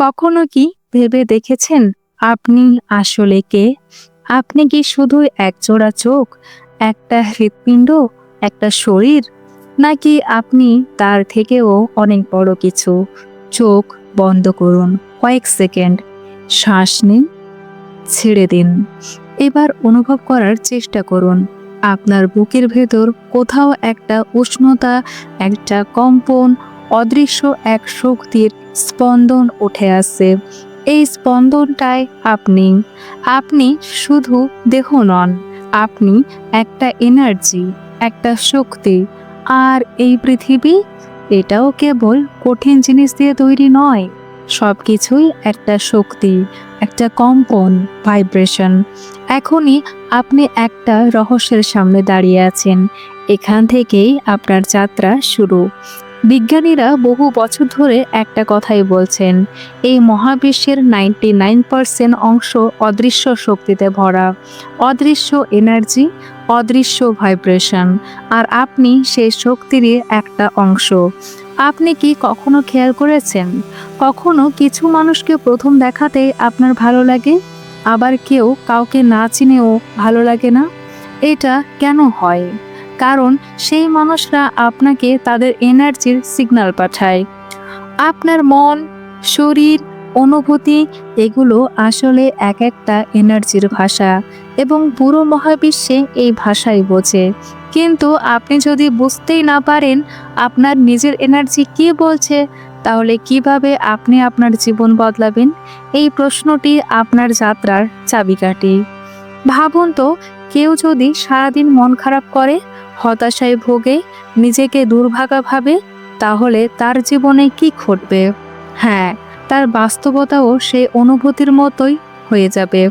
কখনো কি ভেবে দেখেছেন আপনি আসলে কে? আপনি কি শুধু একজোড়া চোখ, একটা হৃৎপিণ্ড, একটা শরীর? নাকি আপনি তার থেকেও অনেক বড় কিছু? চোখ বন্ধ করুন কয়েক সেকেন্ড। শ্বাস নিন, ছেড়ে দিন। এবার অনুভব করার চেষ্টা করুন। আপনার বুকের ভেতর কোথাও একটা উষ্ণতা, একটা কম্পন অদৃশ্য এক শক্তির স্পন্দন উঠে আসছে এই স্পন্দনটাই আপনি। আপনি শুধু দেহ নন, আপনি একটা এনার্জি একটা শক্তি। আর এই পৃথিবী, এটাও কেবল কঠিন জিনিস দিয়ে তৈরি নয় সব কিছুই একটা শক্তি, একটা কম্পন ভাইব্রেশন এখনই আপনি একটা রহস্যের সামনে দাঁড়িয়ে আছেন। এখান থেকেই আপনার যাত্রা শুরু। বিজ্ঞানীরা বহু বছর ধরে একটা কথাই বলছেন, এই মহাবিশ্বের নাইনটি নাইন পার্সেন্ট অংশ অদৃশ্য শক্তিতে ভরা। অদৃশ্য এনার্জি, অদৃশ্য ভাইব্রেশন, আর আপনি সেই শক্তিরই একটা অংশ। আপনি কি কখনো খেয়াল করেছেন? কখনো কিছু মানুষকে প্রথম দেখাতে আপনার ভালো লাগে? আবার কেউ কাউকে না চিনেও ভালো লাগে না? এটা কেন হয়? কারণ সেই মানুষরা আপনাকে তাদের এনার্জির সিগন্যাল পাঠায়। আপনার মন, শরীর, অনুভূতি, এগুলো আসলে এক একটা এনার্জির ভাষা এবং পুরো মহাবিশ্বে এই ভাষাই বোঝে। কিন্তু আপনি যদি বুঝতেই না পারেন আপনার নিজের এনার্জি কি বলছে, তাহলে কীভাবে আপনি আপনার জীবন বদলাবেন? এই প্রশ্নটি আপনার যাত্রার চাবিকাঠি। ভাবুন তো, কেউ যদি সারাদিন মন খারাপ করে হতাশায় ভোগে, নিজেকে দুর্ভাগা ভাবে, তাহলে তার জীবনে কি ঘটবে? হ্যাঁ তার বাস্তবতাও সেই অনুভূতির মতোই হয়ে যাবে।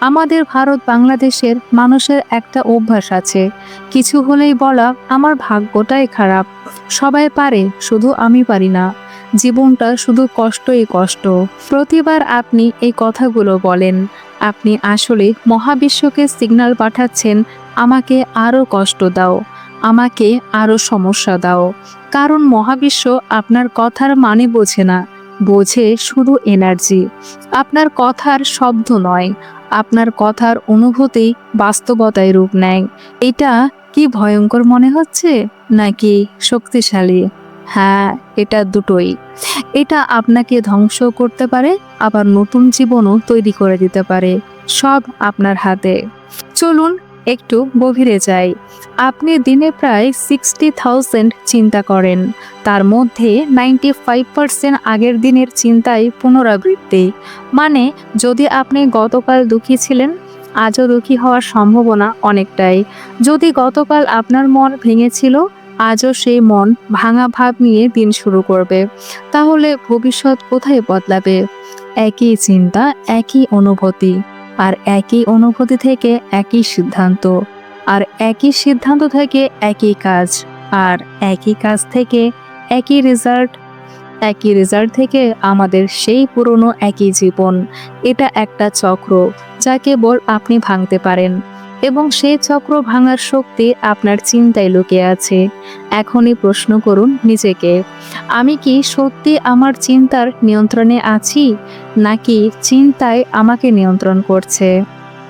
আমাদের ভারত বাংলাদেশের মানুষের একটা অভ্যাস আছে। কিছু হলেই বলা, আমার ভাগ্যটাই খারাপ। সবাই পারে, শুধু আমি পারি না। জীবনটা শুধু কষ্টই কষ্ট। প্রতিবার আপনি এই কথাগুলো বলেন। আপনি আসলে মহাবিশ্বকে সিগন্যাল পাঠাচ্ছেন আমাকে আরও কষ্ট দাও, আমাকে আরও সমস্যা দাও। কারণ মহাবিশ্ব আপনার কথার মানে বোঝে না, বোঝে শুধু এনার্জি আপনার কথার শব্দ নয়, আপনার কথার অনুভূতি বাস্তবতায় রূপ নেয়। এটা কি ভয়ঙ্কর মনে হচ্ছে, নাকি শক্তিশালী? হ্যাঁ এটা দুটোই। এটা আপনাকে ধ্বংস করতে পারে, আবার নতুন জীবনও তৈরি করে দিতে পারে, সব আপনার হাতে। চলুন একটু গভীরে যাই। আপনি দিনে প্রায় সিক্সটি থাউজেন্ড চিন্তা করেন। তার মধ্যে নাইনটি ফাইভ পার্সেন্ট আগের দিনের চিন্তায় পুনরাবৃত্তি। মানে যদি আপনি গতকাল দুঃখী ছিলেন, আজও দুঃখী হওয়ার সম্ভাবনা অনেকটাই। যদি গতকাল আপনার মন ভেঙেছিল, আজও সেই মন ভাঙা ভাব নিয়ে দিন শুরু করবে। তাহলে ভবিষ্যৎ কোথায় বদলাবে? একই চিন্তা, একই অনুভূতি। আর একই অনুভূতি থেকে একই সিদ্ধান্ত, আর একই সিদ্ধান্ত থেকে একই কাজ, আর একই কাজ থেকে একই রেজাল্ট একই রেজাল্ট থেকে আমাদের সেই পুরনো একই জীবন। এটা একটা চক্র যা কেবল আপনি ভাঙতে পারেন, এবং সেই চক্র ভাঙার শক্তি আপনার চিন্তায় লুকিয়ে আছে। এখনই প্রশ্ন করুন নিজেকে, আমি কি সত্যি আমার চিন্তার নিয়ন্ত্রণে আছি? নাকি চিন্তায় আমাকে নিয়ন্ত্রণ করছে?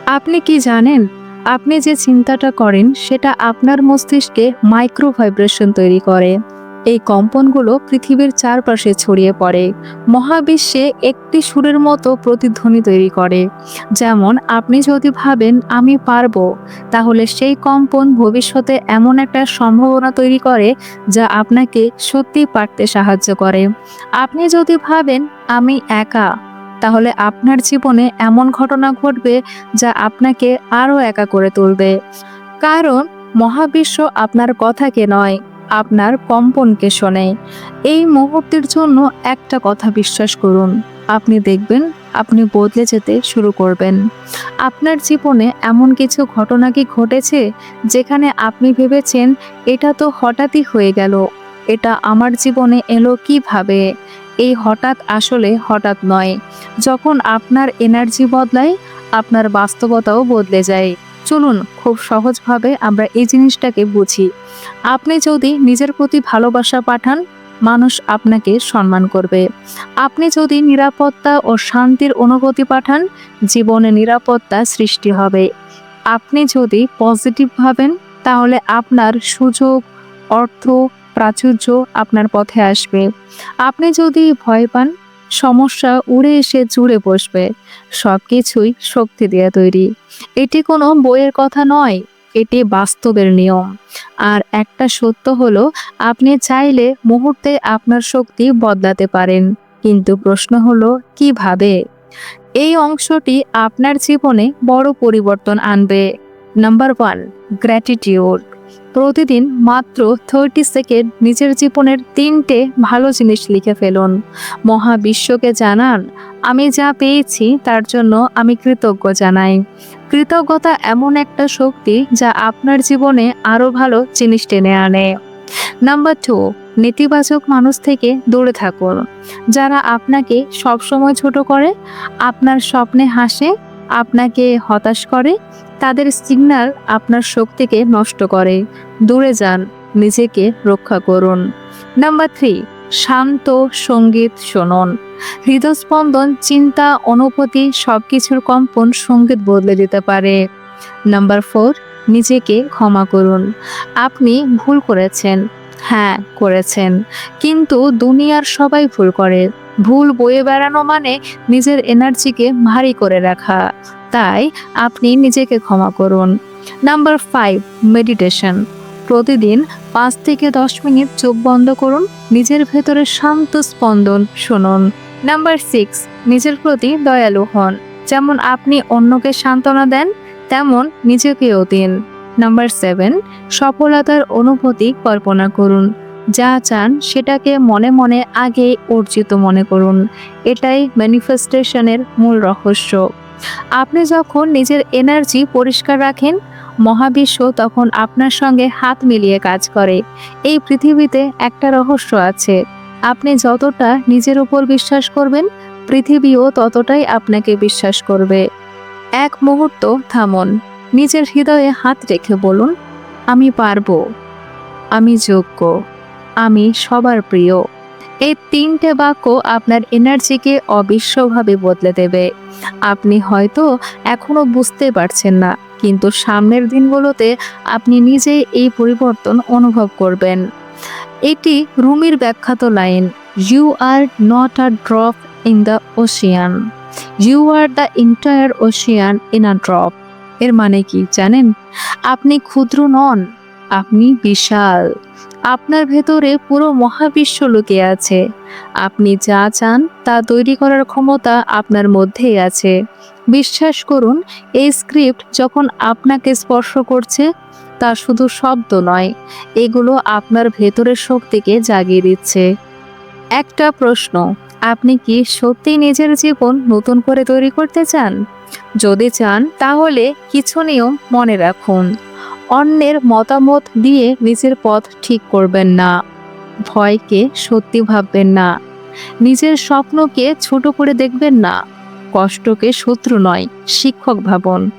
আপনি কি জানেন? আপনি যে চিন্তাটা করেন, সেটা আপনার মস্তিষ্কে মাইক্রো ভাইব্রেশন তৈরি করে। এই কম্পনগুলো পৃথিবীর চারপাশে ছড়িয়ে পড়ে। মহাবিশ্বে একটি সুরের মতো প্রতিধ্বনি তৈরি করে। যেমন, আপনি যদি ভাবেন, আমি পারব তাহলে সেই কম্পন ভবিষ্যতে এমন একটা সম্ভাবনা তৈরি করে, যা আপনাকে সত্যি পারতে সাহায্য করে। আপনি যদি ভাবেন, আমি একা তাহলে আপনার জীবনে এমন ঘটনা ঘটবে যা আপনাকে আরও একা করে তুলবে। কারণ মহাবিশ্ব আপনার কথাকে নয়, আপনার কম্পনকে শোনে। এই মুহূর্তের জন্য একটা কথা বিশ্বাস করুন, আপনি দেখবেন আপনি বদলে যেতে শুরু করবেন। আপনার জীবনে এমন কিছু ঘটনা কি ঘটেছে যেখানে আপনি ভেবেছেন, এটা তো হঠাৎই হয়ে গেল, এটা আমার জীবনে এলো কীভাবে? এই হঠাৎ আসলে হঠাৎ নয়। যখন আপনার এনার্জি বদলায়, আপনার বাস্তবতাও বদলে যায়। চলুন খুব সহজভাবে আমরা এই জিনিসটাকে বুঝি। আপনি যদি নিজের প্রতি ভালোবাসা পাঠান, মানুষ আপনাকে সম্মান করবে। আপনি যদি নিরাপত্তা ও শান্তির অনুভূতি পাঠান, জীবনে নিরাপত্তা সৃষ্টি হবে। আপনি যদি পজিটিভ ভাবেন, তাহলে আপনার সুযোগ, অর্থ প্রাচুর্য আপনার পথে আসবে। আপনি যদি ভয় পান, সমস্যা উড়ে এসে জুড়ে বসবে। সব কিছুই শক্তি দিয়ে তৈরি। এটি কোনো বইয়ের কথা নয়, এটি বাস্তবের নিয়ম। আর একটা সত্য হলো, আপনি চাইলে মুহূর্তে আপনার শক্তি বদলাতে পারেন, কিন্তু প্রশ্ন হলো, কীভাবে? এই অংশটি আপনার জীবনে বড় পরিবর্তন আনবে। Number one, gratitude. প্রতিদিন মাত্র থার্টি সেকেন্ড নিজের জীবনের তিনটে ভালো জিনিস লিখে ফেলুন। মহাবিশ্বকে জানান, আমি যা পেয়েছি তার জন্য আমি কৃতজ্ঞ জানাই। কৃতজ্ঞতা এমন একটা শক্তি যা আপনার জীবনে আরও ভালো জিনিস টেনে আনে। নাম্বার টু নেতিবাচক মানুষ থেকে দূরে থাকুন। যারা আপনাকে সবসময় ছোট করে, আপনার স্বপ্নে হাসে আপনাকে হতাশ করে, তাদের সিগন্যাল আপনার শক্তিকে নষ্ট করে। দূরে যান, নিজেকে রক্ষা করুন। নাম্বার থ্রি শান্ত সংগীত শুনুন। হৃদস্পন্দন, চিন্তা, অনুভূতি সব কিছুর কম্পন সংগীত বদলে দিতে পারে। নাম্বার ফোর নিজেকে ক্ষমা করুন। আপনি ভুল করেছেন। হ্যাঁ করেছেন। কিন্তু দুনিয়ার সবাই ভুল করে। ভুল বয়ে বেড়ানো মানে নিজের এনার্জিকে ভারী করে রাখা। তাই আপনি নিজেকে ক্ষমা করুন। নাম্বার ফাইভ মেডিটেশন প্রতিদিন পাঁচ থেকে দশ মিনিট চোখ বন্ধ করুন, নিজের ভেতরে শান্ত স্পন্দন শুনুন। নাম্বার সিক্স নিজের প্রতি দয়ালু হন। যেমন আপনি অন্যকে সান্ত্বনা দেন, তেমন নিজেকেও দিন। নাম্বার সেভেন সফলতার অনুভূতি কল্পনা করুন। যা চান সেটাকে মনে মনে আগে অর্জিত মনে করুন। এটাই ম্যানিফেস্টেশনের মূল রহস্য। আপনি যখন নিজের এনার্জি পরিষ্কার রাখেন, মহাবিশ্ব তখন আপনার সঙ্গে হাত মিলিয়ে কাজ করে। এই পৃথিবীতে একটা রহস্য আছে। আপনি যতটা নিজের উপর বিশ্বাস করবেন, পৃথিবীও ততটাই আপনাকে বিশ্বাস করবে। এক মুহূর্ত থামুন। নিজের হৃদয়ে হাত রেখে বলুন, আমি পারব। আমি যোগ্য। আমি সবার প্রিয়। এই তিনটে বাক্য আপনার এনার্জিকে অবিশ্বভাবে বদলে দেবে। আপনি হয়তো এখনও বুঝতে পারছেন না, কিন্তু সামনের দিনগুলোতে আপনি নিজেই এই পরিবর্তন অনুভব করবেন। এটি রুমির ব্যাখ্যাত line you are not a drop in the ocean you are the entire ocean in a drop এর মানে কি জানেন? আপনি ক্ষুদ্র নন, আপনি বিশাল। আপনার ভেতরে পুরো মহাবিশ্ব লুকিয়ে আছে। আপনি যা চান তা তৈরি করার ক্ষমতা আপনার মধ্যেই আছে। বিশ্বাস করুন, এই স্ক্রিপ্ট যখন আপনাকে স্পর্শ করছে, তা শুধু শব্দ নয়, এগুলো আপনার ভেতরের শক্তিকে জাগিয়ে দিচ্ছে। একটা প্রশ্ন, আপনি কি সত্যি নিজের জীবন নতুন করে তৈরি করতে চান? যদি চান, তাহলে কিছু নিয়ম মনে রাখুন। অন্যের মতামত দিয়ে নিজের পথ ঠিক করবেন না। ভয়কে সত্যি ভাববেন না। নিজের স্বপ্নকে ছোট করে দেখবেন না। কষ্টকে শত্রু নয়, শিক্ষক ভাবন।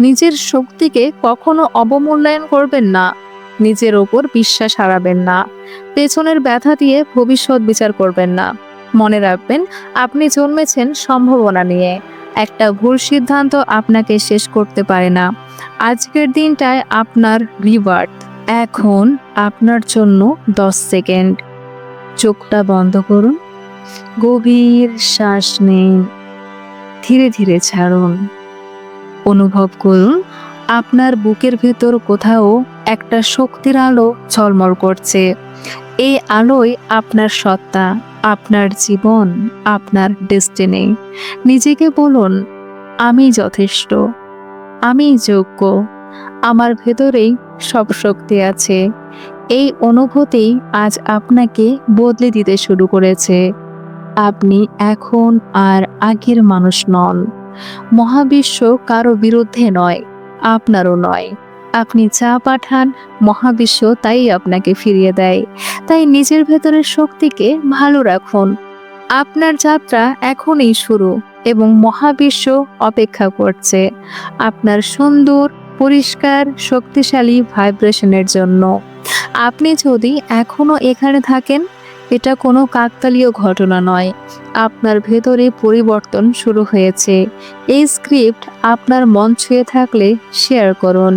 নিজের শক্তিকে কখনো অবমূল্যায়ন করবেন না। নিজের ওপর বিশ্বাস হারাবেন না। পেছনের ব্যথা দিয়ে ভবিষ্যৎ বিচার করবেন না। মনে রাখবেন, আপনি জন্মেছেন সম্ভাবনা নিয়ে। একটা ভুল সিদ্ধান্ত আপনাকে শেষ করতে পারে না। আজকের দিনটায় আপনার রিওয়ার্ড এখন আপনার জন্য দশ সেকেন্ড। চোখটা বন্ধ করুন। গভীর শ্বাস নিন। ধীরে ধীরে ছাড়ুন। অনুভব করুন, আপনার বুকের ভেতর কোথাও একটা শক্তির আলো ঝলমল করছে। এই আলোয় আপনার সত্তা, আপনার জীবন, আপনার ডেস্টিনি নিজেকে বলুন, আমি যথেষ্ট, আমি যোগ্য, আমার ভেতরেই সব শক্তি আছে। এই অনুভূতি আজ আপনাকে বদলে দিতে শুরু করেছে। আপনি এখন আর আগের মানুষ নন। মহাবিশ্ব কারও বিরুদ্ধে নয়, আপনারও নয়। আপনি যা পাঠান, মহাবিশ্ব তাই আপনাকে ফিরিয়ে দেয়। তাই নিজের ভেতরের শক্তিকে ভালো রাখুন। আপনার যাত্রা এখনই শুরু এবং মহাবিশ্ব অপেক্ষা করছে আপনার সুন্দর, পরিষ্কার, শক্তিশালী ভাইব্রেশনের জন্য। আপনি যদি এখনও এখানে থাকেন, এটা কোনো কাকতালীয় ঘটনা নয়। আপনার ভেতরে পরিবর্তন শুরু হয়েছে। এই স্ক্রিপ্ট আপনার মন ছুঁয়ে থাকলে শেয়ার করুন।